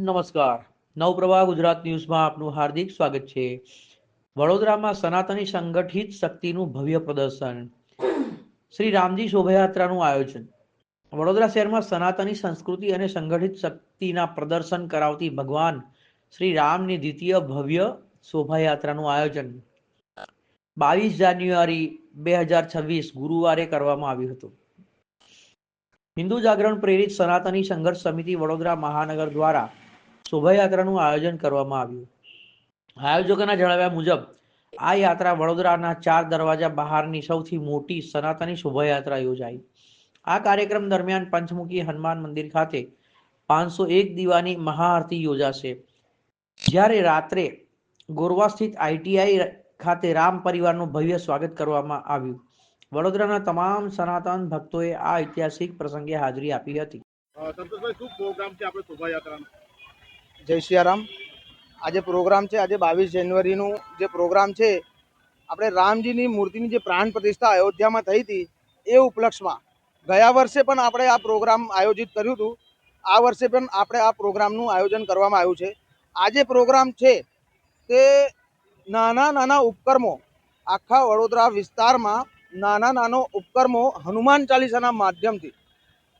નમસ્કાર. નવપ્રભા ગુજરાત ન્યૂઝમાં આપનું હાર્દિક સ્વાગત છે. વડોદરામાં સનાતની સંગઠિત શક્તિનું ભવ્ય પ્રદર્શન. શ્રી રામજી શોભાયાત્રાનું આયોજન. વડોદરા શહેરમાં સનાતની સંસ્કૃતિ અને સંગઠિત શક્તિના પ્રદર્શન કરાવતી ભગવાન શ્રી રામની દ્વિતીય ભવ્ય શોભાયાત્રાનું આયોજન. બાવીસ જાન્યુઆરી બે હજાર છવ્વીસ ગુરુવારે કરવામાં આવ્યું હતું. હિન્દુ જાગરણ પ્રેરિત સનાતની સંઘર્ષ સમિતિ વડોદરા મહાનગર દ્વારા શોભાયાત્રાનું આયોજન કરવામાં આવ્યું. આયોજકોના જણાવ્યા મુજબ, આ યાત્રા વડોદરાના ચાર દરવાજા બહારની સૌથી મોટી સનાતની શોભાયાત્રા યોજાઈ. આ કાર્યક્રમ દરમિયાન પંચમુખી હનુમાન મંદિર ખાતે પાંચસો એક દીવાની મહાઆરતી યોજાશે. જ્યારે રાત્રે ગોરવા સ્થિત આઈટીઆઈ ખાતે રામ પરિવારનું ભવ્ય સ્વાગત કરવામાં આવ્યું. વડોદરાના તમામ સનાતન ભક્તોએ આ ઐતિહાસિક પ્રસંગે હાજરી આપી હતી. શું પ્રોગ્રામ છે આપણે શોભાયાત્રાનો? જય સિયારામ આજે પ્રોગ્રામ છે, આજે બાવીસ જાન્યુઆરીનું જે પ્રોગ્રામ છે, આપણે રામજીની મૂર્તિની જે પ્રાણ પ્રતિષ્ઠા અયોધ્યામાં થઈ હતી, એ ઉપલક્ષમાં ગયા વર્ષે પણ આપણે આ પ્રોગ્રામ આયોજિત કર્યું હતું. આ વર્ષે પણ આપણે આ પ્રોગ્રામનું આયોજન કરવામાં આવ્યું છે. આજે પ્રોગ્રામ છે, તે નાના નાના ઉપક્રમો આખા વડોદરા વિસ્તારમાં નાના નાનો ઉપક્રમો હનુમાન ચાલીસાના માધ્યમથી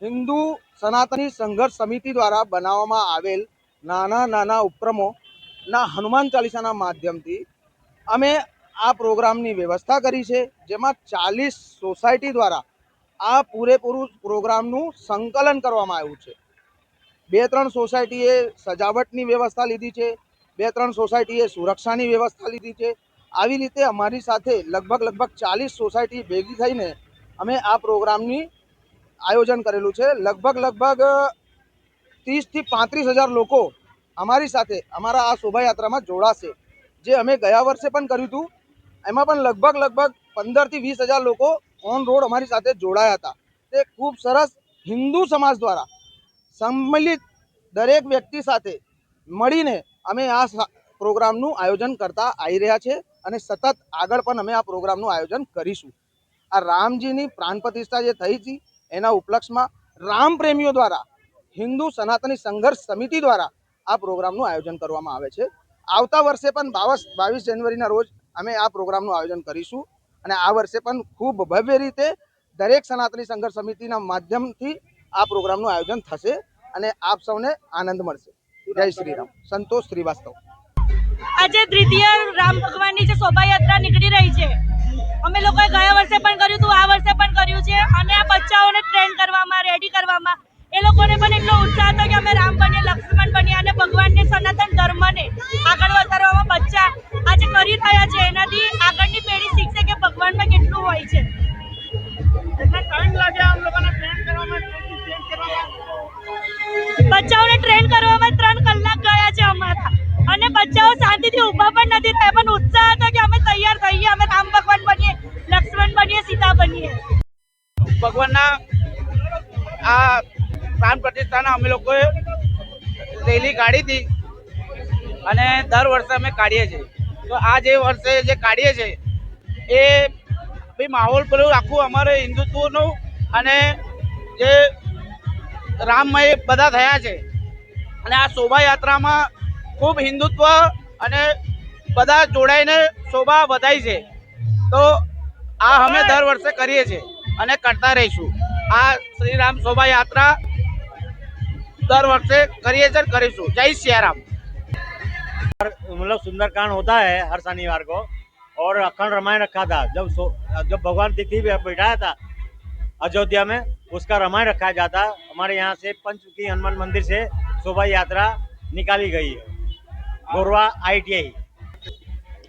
હિન્દુ સનાતની સંઘર્ષ સમિતિ દ્વારા બનાવવામાં આવેલ નાના નાના ઉપક્રમોના હનુમાન ચાલીસાના માધ્યમથી અમે આ પ્રોગ્રામની વ્યવસ્થા કરી છે, જેમાં ચાલીસ સોસાયટી દ્વારા આ પૂરેપૂરું પ્રોગ્રામનું સંકલન કરવામાં આવ્યું છે. બે ત્રણ સોસાયટીએ સજાવટની વ્યવસ્થા લીધી છે, બે ત્રણ સોસાયટીએ સુરક્ષાની વ્યવસ્થા લીધી છે. આવી રીતે અમારી સાથે લગભગ લગભગ ચાલીસ સોસાયટી ભેગી થઈને અમે આ પ્રોગ્રામની આયોજન કરેલું છે. લગભગ લગભગ ત્રીસથી પાંત્રીસ હજાર લોકો અમારી સાથે, અમારા આ શોભાયાત્રામાં જોડાશે. જે અમે ગયા વર્ષે પણ કર્યું હતું, એમાં પણ લગભગ લગભગ પંદરથી વીસ હજાર લોકો ઓન રોડ અમારી સાથે જોડાયા હતા. તે ખૂબ સરસ હિન્દુ સમાજ દ્વારા સંમિલિત દરેક વ્યક્તિ સાથે મળીને અમે આ પ્રોગ્રામનું આયોજન કરતા આવી રહ્યા છે અને સતત આગળ પણ અમે આ પ્રોગ્રામનું આયોજન કરીશું. આ રામજીની પ્રાણ પ્રતિષ્ઠા જે થઈ હતી, એના ઉપલક્ષમાં રામ પ્રેમીઓ દ્વારા હિન્દુ સનાતની સંઘર્ષ સમિતિ દ્વારા આ પ્રોગ્રામનું આયોજન કરવામાં આવે છે. આવતા વર્ષે પણ બાવીસ બાવીસ જાન્યુઆરીના રોજ અમે આ પ્રોગ્રામનું આયોજન કરીશું અને આ વર્ષે પણ ખૂબ ભવ્ય રીતે દરેક સનાતની સંઘર્ષ સમિતિના માધ્યમથી આ પ્રોગ્રામનું આયોજન થશે અને આપ સૌને આનંદ મળશે. જય શ્રી રામ સંતોષ શ્રીવાસ્તવ. આજે દ્વિતીય રામ ભગવાનની જે શોભાયાત્રા નીકળી રહી છે, અમે લોકોએ ગયા વર્ષે પણ કર્યું હતું, આ વર્ષે પણ કર્યું છે. અને આ બચ્ચાઓને ટ્રેન કરવામાં રેડી કરવામાં એ લોકોને પણ એટલો ઉત્સાહ હતો કે અમે રામ બનીએ લક્ષ્મણ બનીએ અને ભગવાનને સનાતન ધર્મને આગળ વધારવામાં બચ્ચા આજે કરી રહ્યા છે. એનાથી આગળની પેઢી શીખશે કે ભગવાનમાં કેટલું હોય છે. બચ્ચાઓને ટ્રેન કરવામાં ત્રણ કલાક ગયા છે અમારા. અને બચ્ચાઓ શાંતિથી ઊભા પણ નથી થયા પણ ઉત્સાહ હતો કે અમે તૈયાર થઈએ અમે રામ ભગવાન બનીએ લક્ષ્મણ બનીએ સીતા બનીએ. ભગવાનના આ પ્રાણ પ્રતિષ્ઠાના અમે લોકોએ રેલી કાઢી હતી અને દર વર્ષે અમે કાઢીએ છીએ. તો આ જે વર્ષે જે કાઢીએ છીએ, એ બી માહોલ પેલું આખું અમારે હિન્દુત્વનું અને જે રામમય બધા થયા છે. અને આ શોભાયાત્રામાં ખૂબ હિન્દુત્વ અને બધા જોડાઈને શોભા વધાય છે. તો આ અમે દર વર્ષે કરીએ છીએ અને કરતા રહીશું. આ શ્રીરામ શોભાયાત્રા દર વર્ષે કરીએ છીએ અને કરીશું જય સિયારામ मतलब सुंदरकांड होता है हर शनिवार को और अखंड रामायण रखा था जब सो- जब भगवान तिथि पे बैठाया था अयोध्या में उसका रामायण रखा जाता हमारे यहाँ से पंचमुखी हनुमान मंदिर से शोभा यात्रा निकाली गई है गोरवा आई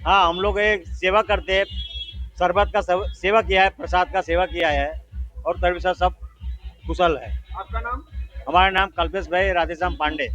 हाँ हम लोग एक सेवा करते हैं शरबत का सेव- सेवा किया है प्रसाद का सेवा किया है और तभी सब कुशल है आपका नाम અમારું નામ કલ્પેશભાઈ રાધેશ્યામ પાંડે.